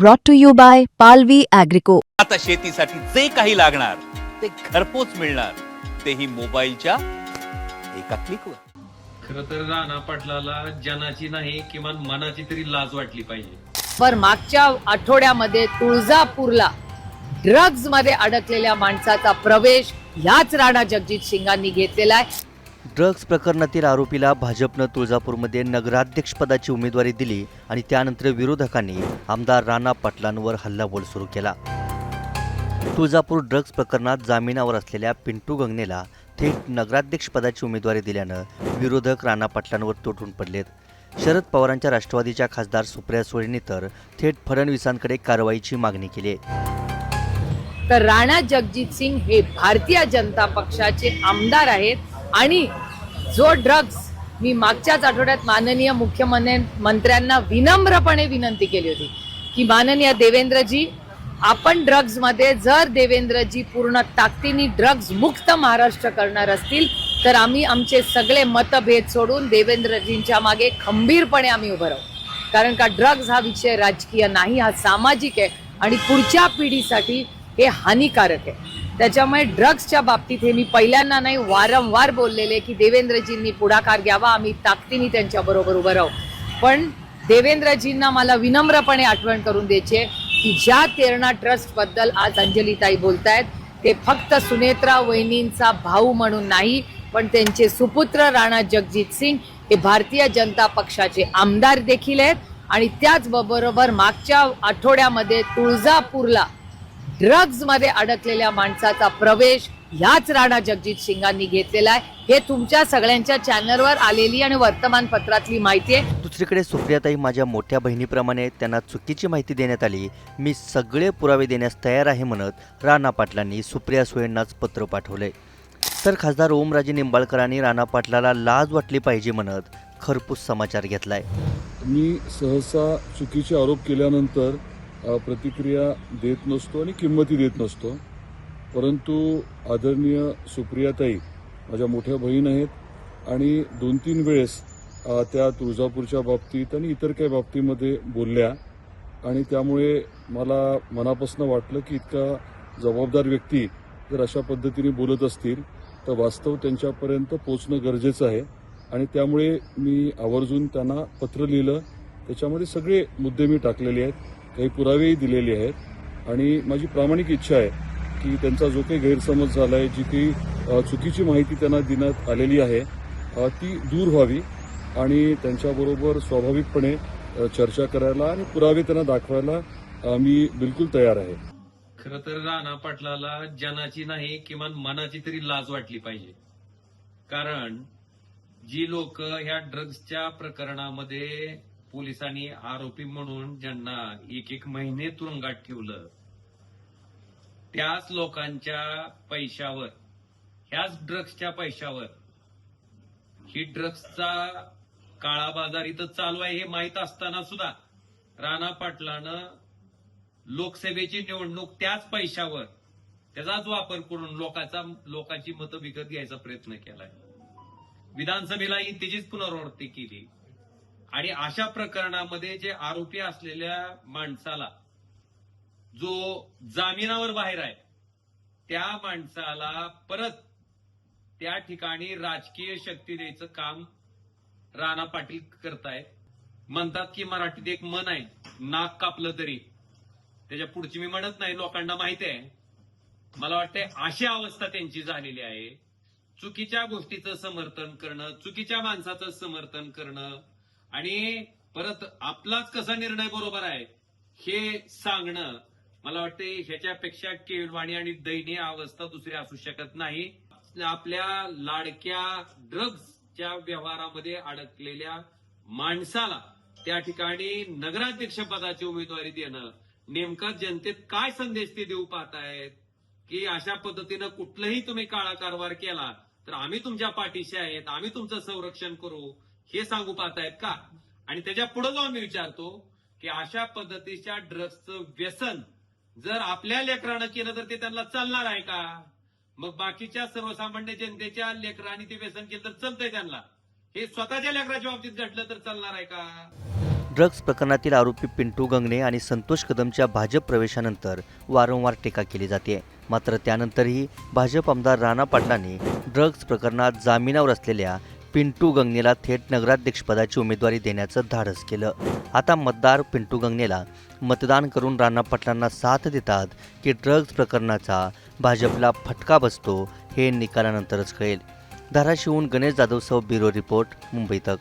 brought to you by Palvi Agrico. आता शेतीसाठी जे काही लागणार ते घरपोच मिळणार. तेही मोबाईलच्या एका क्लिकवर खर तर राणा पाटलाला जनाची नाही किमान मनाची तरी लाज वाटली पाहिजे. पर मागच्या आठवड्यामध्ये तुळजापूरला ड्रग्जमध्ये अडकलेल्या माणसाचा प्रवेश ह्याच राणा जगजित सिंगांनी घेतलेला आहे. ड्रग्ज प्रकरणातील आरोपीला भाजपनं तुळजापूरमध्ये नगराध्यक्षपदाची उमेदवारी दिली आणि त्यानंतर विरोधकांनी आमदार राणा पाटलांवर हल्लाबोल सुरू केला. तुळजापूर ड्रग्ज प्रकरणात जामिनावर असलेल्या पिंटू गंगनेला थेट नगराध्यक्षपदाची उमेदवारी दिल्यानं विरोधक राणा पाटलांवर तुटून पडलेत. शरद पवारांच्या राष्ट्रवादीच्या खासदार सुप्रिया सुळेंनी तर थेट फडणवीसांकडे कारवाईची मागणी केली तर राणा जगजित सिंग हे भारतीय जनता पक्षाचे आमदार आहेत. आणि जो ड्रग्ज मी मागच्याच आठवड्यात माननीय मुख्यमंत्री मंत्र्यांना विनम्रपणे विनंती केली होती की माननीय देवेंद्रजी आपण ड्रग्जमध्ये जर देवेंद्रजी पूर्ण ताकदीने ड्रग्ज मुक्त महाराष्ट्र करणार असतील तर आम्ही आमचे सगळे मतभेद सोडून देवेंद्रजींच्या मागे खंबीरपणे आम्ही उभं राहू. कारण का ड्रग्ज हा विषय राजकीय नाही हा सामाजिक आहे आणि पुढच्या पिढीसाठी हे हानिकारक आहे. त्याच्यामुळे ड्रग्सच्या बाबतीत हे मी पहिल्यांदा नाही वारंवार बोललेले की देवेंद्रजींनी पुढाकार घ्यावा आम्ही ताकदीने त्यांच्याबरोबर उभं राहू. पण देवेंद्रजींना मला विनम्रपणे आठवण करून द्यायची की ज्या तेरणा ट्रस्टबद्दल आज अंजलीताई बोलतायत ते फक्त सुनेत्रा वहिनींचा भाऊ म्हणून नाही पण त्यांचे सुपुत्र राणा जगजित सिंग हे भारतीय जनता पक्षाचे आमदार देखील आहेत. आणि त्याचबरोबर मागच्या आठवड्यामध्ये तुळजापूरला ड्रग्जमध्ये अडकलेल्या माणसाचा प्रवेश ह्याच राणा जगजित सिंगांनी घेतलेला आहे. हे तुमच्या सगळ्यांच्या चॅनलवर आलेली आणि वर्तमानपत्रातली माहिती आहे. दुसरीकडे सुप्रियाताई माझ्या मोठ्या बहिणीप्रमाणे त्यांना चुकीची माहिती देण्यात आली. मी सगळे पुरावे देण्यास तयार आहे म्हणत राणा पाटलांनी सुप्रिया सुळेंनाच पत्र पाठवले. तर खासदार ओमराजे निंबाळकरांनी राणा पाटलाला लाज वाटली पाहिजे म्हणत खरपूस समाचार घेतलाय. मी सहसा चुकीचे आरोप केल्यानंतर प्रतिक्रिया देत नसतो आणि किंमती देत नसतो. परंतु आदरणीय सुप्रियाताई माझ्या मोठ्या बहीण आहेत आणि दोन तीन वेळेस त्या तुळजापूरच्या बाबतीत आणि इतर काही बाबतीमध्ये बोलल्या आणि त्यामुळे मला मनापासून वाटलं की इतका जबाबदार व्यक्ती जर अशा पद्धतीने बोलत असतील तर वास्तव त्यांच्यापर्यंत पोचणं गरजेचं आहे. आणि त्यामुळे मी आवर्जून त्यांना पत्र लिहिलं. त्याच्यामध्ये सगळे मुद्दे मी टाकलेले आहेत. काही पुरावेही दिलेले आहेत. आणि माझी प्रामाणिक इच्छा आहे की त्यांचा जो काही गैरसमज झाला आहे जी काही चुकीची माहिती त्यांना देण्यात आलेली आहे ती दूर व्हावी आणि त्यांच्याबरोबर स्वाभाविकपणे चर्चा करायला आणि पुरावे त्यांना दाखवायला मी बिलकुल तयार आहे. खर तर राणा पाटलाला जनाची नाही किमान मनाची तरी लाज वाटली पाहिजे. कारण जी लोक ह्या ड्रग्जच्या प्रकरणामध्ये पोलिसांनी आरोपी म्हणून ज्यांना एक एक महिने तुरुंगात ठेवलं त्याच लोकांच्या पैशावर ह्याच ड्रग्सच्या पैशावर ही ड्रग्सचा काळा बाजार इथं चालू आहे हे माहीत असताना सुद्धा राणा पाटलानं लोकसभेची निवडणूक त्याच पैशावर त्याचाच वापर करून लोकांचा लोकांची मतं विकत घ्यायचा प्रयत्न केलाय. विधानसभेलाही त्याचीच पुनरावृत्ती केली. आणि अशा प्रकरणामध्ये जे आरोपी असलेल्या माणसाला जो जामिनावर बाहेर आहे त्या माणसाला परत त्या ठिकाणी राजकीय शक्ती द्यायचं काम राणा पाटील करतायत. म्हणतात की मराठीत एक मन आहे नाक कापलं तरी. त्याच्या पुढची मी म्हणत नाही लोकांना माहिती आहे. मला वाटतंय अशी अवस्था त्यांची झालेली आहे. चुकीच्या गोष्टीचं समर्थन करणं चुकीच्या माणसाचं समर्थन करणं आणि परत आपलाच कसा निर्णय बरोबर आहे हे सांगणं मला वाटतं ह्याच्यापेक्षा केळवाणी आणि दयनीय अवस्था दुसरी असू शकत नाही. आपल्या लाडक्या ड्रग्जच्या व्यवहारामध्ये अडकलेल्या माणसाला त्या ठिकाणी नगराध्यक्ष पदाची उमेदवारी देणं नेमका जनतेत काय संदेश ते देऊ पाहतायत की अशा पद्धतीनं कुठलंही तुम्ही काळा कारभार केला तर आम्ही तुमच्या पाठीशी आहेत आम्ही तुमचं संरक्षण करू हे सांगू पाहतायत का? आणि त्याच्या पुढे जाऊन मी विचारतो की अशा पद्धतीच्या ड्रग्सचं व्यसन जर आपल्या लेकरानं केलं तर ते त्यांना चालणार आहे का? मग बाकीच्या सर्वसामान्य जनतेच्या लेकरांनी ते व्यसन केलं तर चालतंय त्यांना. हे स्वतःच्या लेकराच्या बाबतीत घडलं तर चालणार आहे का? ड्रग्ज प्रकरणातील आरोपी पिंटू गंगणे आणि संतोष कदमच्या भाजप प्रवेशानंतर वारंवार टीका केली जाते. मात्र त्यानंतरही भाजप आमदार राणा पाटलांनी ड्रग्ज प्रकरणात जामिनावर असलेल्या पिंटू गंगनेला थेट नगराध्यक्षपदाची उमेदवारी देण्याचं धाडस केलं. आता मतदार पिंटू गंगनेला मतदान करून राणा पाटलांना साथ देतात की ड्रग्ज प्रकरणाचा भाजपला फटका बसतो हे निकालानंतरच कळेल. धाराशिवहून गणेश जाधवसह ब्युरो रिपोर्ट मुंबई तक.